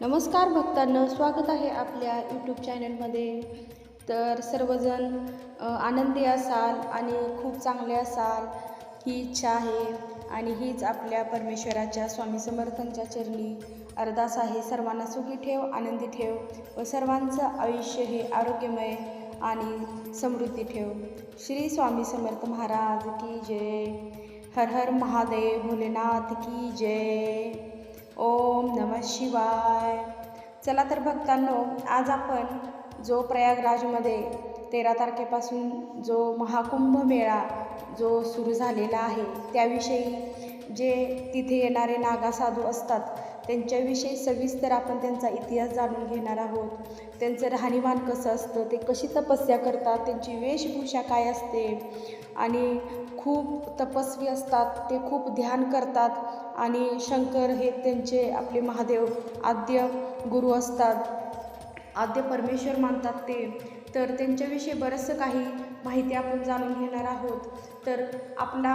नमस्कार भक्तांना स्वागत आहे आपल्या यूट्यूब चॅनलमध्ये तर सर्वजण आनंदी असाल आणि खूप चांगले असाल ही इच्छा आहे आणि हीच आपल्या परमेश्वराच्या स्वामी समर्थांच्या चरणी अरदास आहे. सर्वांना सुखी ठेव आनंदी ठेव व सर्वांचं आयुष्य हे आरोग्यमय आणि समृद्धी ठेव. श्री स्वामी समर्थ महाराज की जय. हर हर महादेव भोलेनाथ की जय. ओम नमः शिवाय. चला तर भक्तांनो आज आपण जो प्रयागराजमध्ये तेरा तारखेपासून जो महाकुंभ मेळा जो सुरू झालेला आहे त्याविषयी जे तिथे येणारे नागा साधू असतात त्यांच्याविषयी सविस्तर आपण त्यांचा इतिहास जाणून घेणार आहोत. त्यांचं राहणीमान कसं असतं ते कशी तपस्या करतात त्यांची वेशभूषा काय असते आणि खूप तपस्वी असतात ते खूप ध्यान करतात आणि शंकर हे त्यांचे आपले महादेव आद्य गुरु असतात. आद्य परमेश्वर मानतात ते. तर त्यांच्याविषयी बरंचसं काही माहिती आपण जाणून घेणार आहोत. तर आपला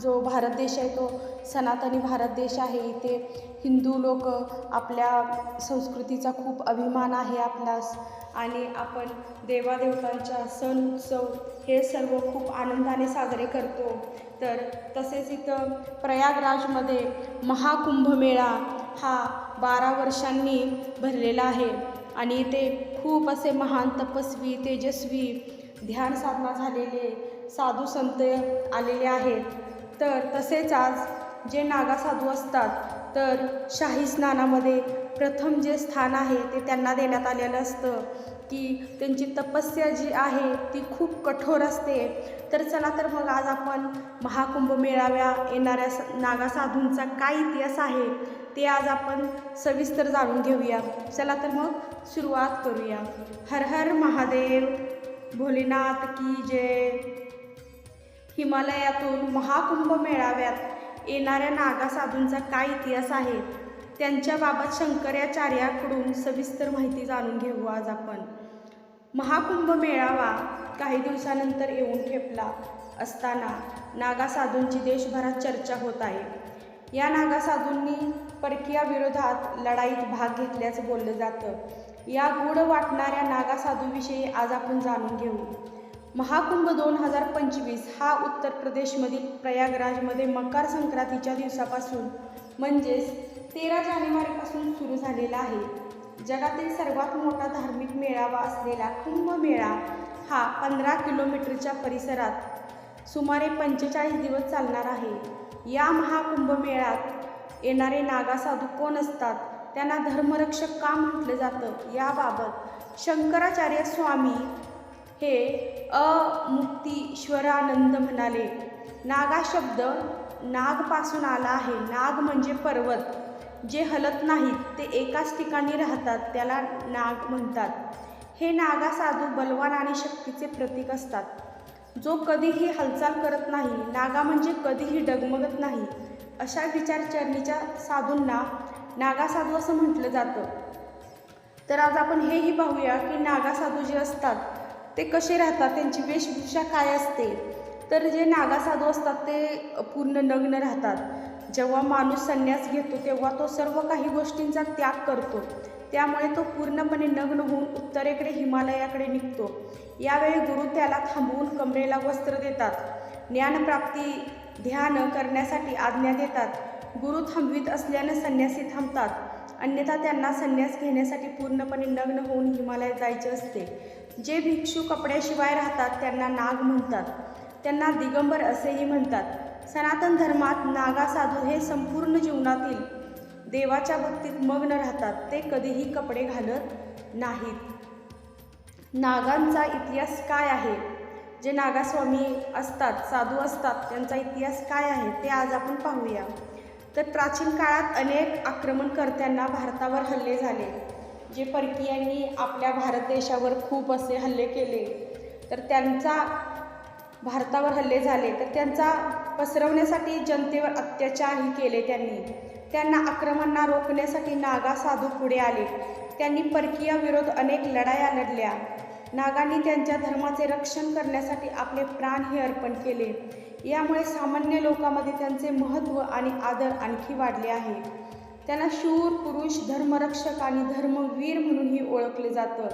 जो भारत देश आहे तो सनातनी भारत देश आहे. इथे हिंदू लोक आपल्या संस्कृतीचा खूप अभिमान आहे आपल्यास. आणि आपण देवादेवतांच्या सण उत्सव हे सर्व खूप आनंदाने साजरे करतो. तर तसेच इथं प्रयागराजमध्ये महाकुंभमेळा हा बारा वर्षांनी भरलेला आहे. आणि इथे खूप असे महान तपस्वी तेजस्वी ध्यान साधना झालेले साधू संत आलेले आहेत. तर तसेच आज जे नागा साधू असतात तर शाही स्नानामध्ये प्रथम जे स्थान आहे ते त्यांना देण्यात आलेलं असतं. की त्यांची तपस्या जी आहे ती खूप कठोर असते. तर चला तर मग आज आपण महाकुंभ मेळाव्या येणाऱ्या स नागा साधूंचा काय इतिहास आहे ते आज आपण सविस्तर जाणून घेऊया. चला तर मग सुरुवात करूया. हर हर महादेव भोलेनाथ की जय. हिमालयातून महाकुंभ मेळाव्यात येणाऱ्या नागा साधूंचा काय इतिहास आहे? त्यांच्याबाबत शंकराचार्याकडून सविस्तर माहिती जाणून घेऊ आज आपण. महाकुंभ मेळावा काही दिवसानंतर येऊन ठेपला असताना नागा साधूंची देशभरात चर्चा होत आहे. या नागा साधूंनी परकीयाविरोधात लढाईत भाग घेतल्याचं बोललं जातं. या गूढ वाटणाऱ्या नागा साधूविषयी आज आपण जाणून घेऊ. महाकुंभ दोन हजार पंचवीस हा उत्तर प्रदेशमधील प्रयागराजमध्ये मकर संक्रांतीच्या दिवसापासून म्हणजेच तेरा जानेवारीपासून सुरू झालेला आहे. जगातील सर्वात मोठा धार्मिक मेळावा असलेला कुंभमेळा हा पंधरा किलोमीटरच्या परिसरात सुमारे पंचेचाळीस दिवस चालणार आहे. या महाकुंभमेळ्यात येणारे नागा साधू कोण असतात त्यांना धर्मरक्षक का म्हटलं जातं याबाबत शंकराचार्य स्वामी हे अमुक्तीश्वरानंद म्हणाले. नागा शब्द नागपासून आला आहे. नाग म्हणजे पर्वत. जे हलत नाहीत ते एकाच ठिकाणी राहतात त्याला नाग म्हणतात. हे नागा साधू बलवान आणि शक्तीचे प्रतीक असतात. जो कधीही हालचाल करत नाही नागा म्हणजे कधीही डगमगत नाही अशा विचारचरणीच्या साधूंना नागा साधू असं म्हटलं जातं. तर आज आपण हेही पाहूया की नागा साधू जे असतात ते कसे राहतात त्यांची वेशभूषा काय असते तर जे नागासाधू असतात ते पूर्ण नग्न राहतात. जेव्हा माणूस संन्यास घेतो तेव्हा तो सर्व काही गोष्टींचा त्याग करतो. त्यामुळे तो पूर्णपणे नग्न होऊन उत्तरेकडे हिमालयाकडे निघतो. यावेळी गुरु त्याला थांबवून कमरेला वस्त्र देतात. ज्ञानप्राप्ती ध्यान करण्यासाठी आज्ञा देतात. गुरु थांबवीत असल्यानं संन्यासी थांबतात. अन्यथा त्यांना संन्यास घेण्यासाठी पूर्णपणे नग्न होऊन हिमालयात जायचे असते. जे भिक्षू कपड्याशिवाय राहतात त्यांना नाग म्हणतात. त्यांना दिगंबर असेही म्हणतात. सनातन धर्मात नागा साधू हे संपूर्ण जीवनातील देवाच्या भक्तीत मग्न राहतात. ते कधीही कपडे घालत नाहीत. नागांचा इतिहास काय आहे? जे नागास्वामी असतात साधू असतात त्यांचा इतिहास काय आहे ते आज आपण पाहूया. तर प्राचीन काळात अनेक आक्रमणकर्त्यांना भारतावर हल्ले झाले. जे परकीयांनी आपल्या भारत देशावर खूप असे हल्ले केले तर त्यांचा भारतावर हल्ले झाले तर त्यांचा पसरवण्यासाठी जनतेवर अत्याचारही केले त्यांनी. त्यांना आक्रमणांना रोखण्यासाठी नागा साधू पुढे आले. त्यांनी परकीय विरोध अनेक लढाया लढल्या. नागांनी त्यांच्या धर्माचे रक्षण करण्यासाठी आपले प्राणही अर्पण केले. यामुळे सामान्य लोकांमध्ये त्यांचे महत्त्व आणि आदर आणखी वाढले आहे. त्यांना शूर पुरुष धर्मरक्षक आणि धर्मवीर म्हणूनही ओळखले जातं.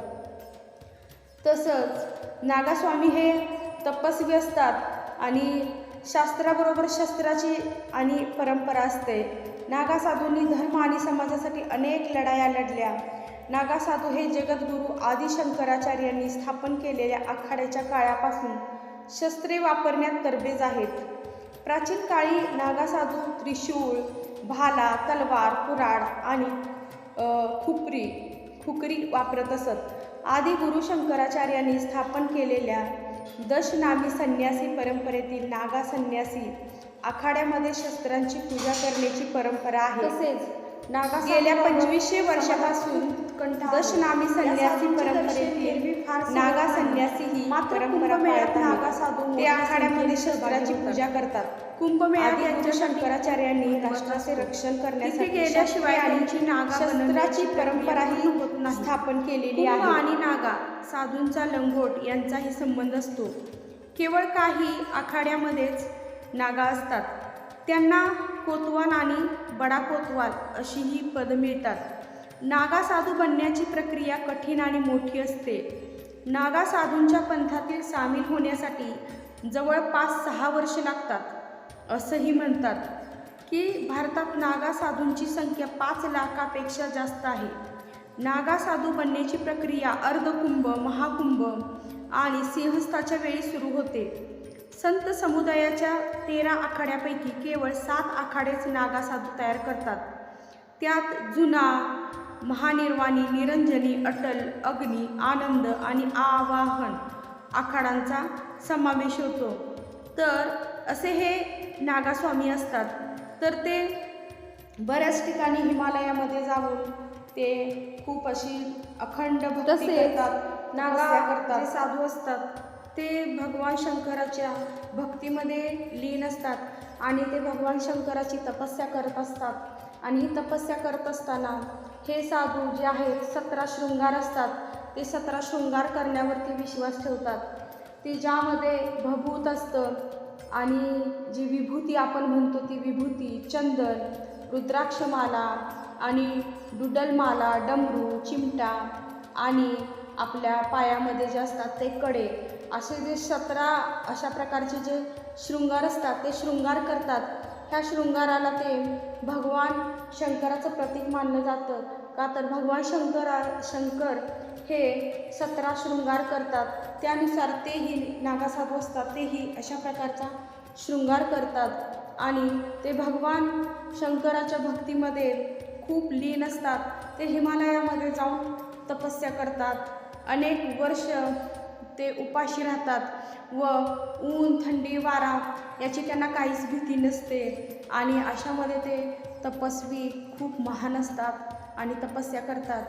तसंच नागास्वामी हे तपस्वी असतात आणि शास्त्राबरोबर शस्त्राची आणि परंपरा असते. नागा साधूंनी धर्म आणि समाजासाठी अनेक लढाया लढल्या. नागा साधू हे जगद्गुरू आदिशंकराचार्यांनी स्थापन केलेल्या आखाड्याच्या काळापासून शस्त्रे वापरण्यात तरबेज आहेत. प्राचीन काळी नागा साधू त्रिशूळ भाला तलवार कुऱ्हाड आणि खुपरी खुकरी वापरत असत. आदी गुरु शंकराचार्यांनी स्थापन केलेल्या दशनामी संन्यासी परंपरेतील नागा संन्यासी आखाड्यामध्ये शस्त्रांची पूजा करण्याची परंपरा आहे. तसेच नागा गेल्या पंचवीसशे वर्षापासून दशनामी संन्यासी परंपरेतील नागा संन्यासी ही परंपरा नागा साधू ते आखाड्यामध्ये शस्त्राची पूजा करतात. कुंभमेळ्यात यांच्या शंकराचार्यांनी राष्ट्राचे रक्षण करण्यासाठी गेल्याशिवाय आणि शस्त्राची परंपराही स्थापन केलेली आहे. आणि नागा साधूंचा लंगोट यांचाही संबंध असतो. केवळ काही आखाड्यामध्येच नागा असतात. त्यांना कोतवाल आणि बडा कोतवाल अशीही पदं मिळतात. नागा साधू बनण्याची प्रक्रिया कठीण आणि मोठी असते. नागा साधूंच्या पंथातील सामील होण्यासाठी जवळपास सहा वर्षे लागतात असंही म्हणतात की भारतात नागा साधूंची संख्या पाच लाखापेक्षा जास्त आहे. नागा साधू बनण्याची प्रक्रिया अर्धकुंभ महाकुंभ आणि सिंहस्थाच्या वेळी सुरू होते. संत समुदायाच्या तेरा आखाड्यापैकी केवळ सात आखाडेच नागा साधू तयार करतात. त्यात जुना महानिर्वाणी निरंजनी अटल अग्नी आनंद आणि आवाहन आखाडांचा समावेश होतो. तर असे हे नागास्वामी असतात. तर ते बऱ्याच ठिकाणी हिमालयामध्ये जाऊन ते खूप अशी अखंड भक्ती करतात नागा करतात. साधू असतात. ते भगवान शंकराच्या भक्तीमध्ये लीन असतात आणि ते भगवान शंकराची तपस्या करत असतात. आणि ही तपस्या करत असताना हे साधू जे आहेत सतरा शृंगार असतात. ते सतरा शृंगार करण्यावरती विश्वास ठेवतात. ते ज्यामध्ये भभूत असतं आणि जी विभूती आपण म्हणतो ती विभूती चंदन रुद्राक्षमाला आणि डुडलमाला डमरू चिमटा आणि आपल्या पायामध्ये जे असतात ते कडे. असे जे सतरा अशा प्रकारचे जे शृंगार असतात ते शृंगार करतात. ह्या शृंगाराला ते भगवान शंकराचं प्रतीक मानलं जातं. का तर भगवान शंकरा शंकर हे सतरा शृंगार करतात. त्यानुसार तेही नागासाधू असतात तेही अशा प्रकारचा शृंगार करतात. आणि ते भगवान शंकराच्या भक्तीमध्ये खूप लीन असतात. ते हिमालयामध्ये जाऊन तपस्या करतात. अनेक वर्ष ते उपाशी राहतात व ऊन थंडी वारा याची त्यांना काहीच भीती नसते. आणि अशामध्ये ते तपस्वी खूप महान असतात आणि तपस्या करतात.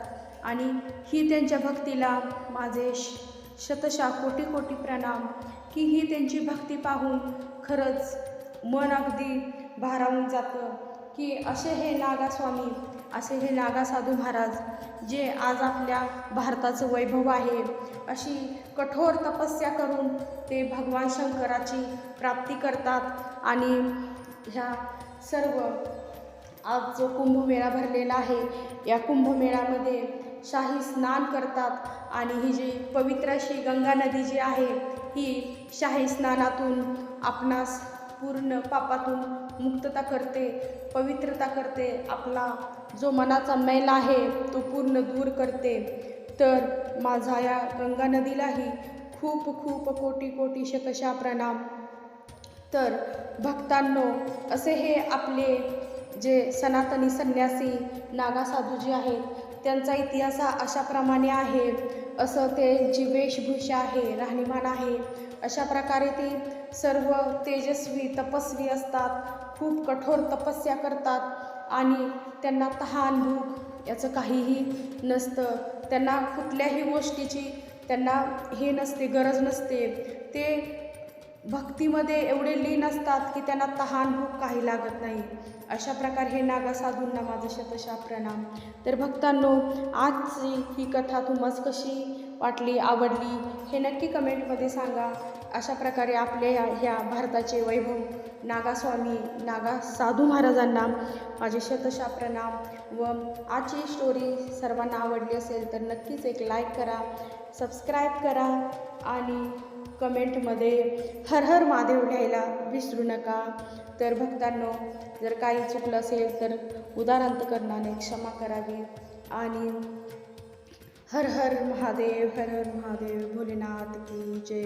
आणि ही त्यांच्या भक्तीला माझे श शतशा कोटी कोटी प्रणाम की ही त्यांची भक्ती पाहून खरंच मन अगदी भारावून जातं. की असे हे नागास्वामी असे हे नागा साधू महाराज जे आज आपल्या भारताचं वैभव आहे अशी कठोर तपस्या करून ते भगवान शंकराची प्राप्ती करतात आणि ह्या सर्व आज जो कुंभमेळा भरलेला आहे या कुंभमेळ्यामध्ये शाही स्नान करतात आणि ही जी पवित्र अशी गंगा नदी जी आहे ही शाही स्नानातून आपणास पूर्ण पापातून मुक्तता करते पवित्रता करते. आपला जो मनाचा मैल आहे तो पूर्ण दूर करते. तर माझा या गंगा नदीलाही खूप खूप कोटी कोटी शकशा प्रणाम. तर भक्तांनो असे हे आपले जे सनातनी संन्यासी नागासाधूजी आहेत त्यांचा इतिहास हा अशाप्रमाणे आहे. असं त्यांची वेशभूषा आहे राहणीमान आहे अशा प्रकारे ते सर्व तेजस्वी तपस्वी असतात. खूप कठोर तपस्या करतात आणि त्यांना तहान भूक याचं काहीही नसतं. त्यांना कुठल्याही गोष्टीची त्यांना हे नसते गरज नसते. ते भक्तीमध्ये एवढे लीन असतात की त्यांना तहान भूक काही लागत नाही. अशा प्रकारे हे नागा साधूंना माझं शतशा प्रणाम. तर भक्तांनो आजची ही कथा तुम्हाला कशी वाटली आवडली हे नक्की कमेंटमध्ये सांगा. अशा प्रकारे आपल्या ह्या ह्या भारताचे वैभव नागास्वामी नागा साधू महाराजांना माझे शतशा प्रणाम व आजची स्टोरी सर्वांना आवडली असेल तर नक्कीच एक लाईक करा सबस्क्राईब करा आणि कमेंटमध्ये हर हर महादेव लिहायला विसरू नका. तर भक्तांनो जर काही चुकलं असेल तर उदारांतकरणाने क्षमा करावी आणि हर हर महादेव हर हर महादेव भोलेनाथ की जय.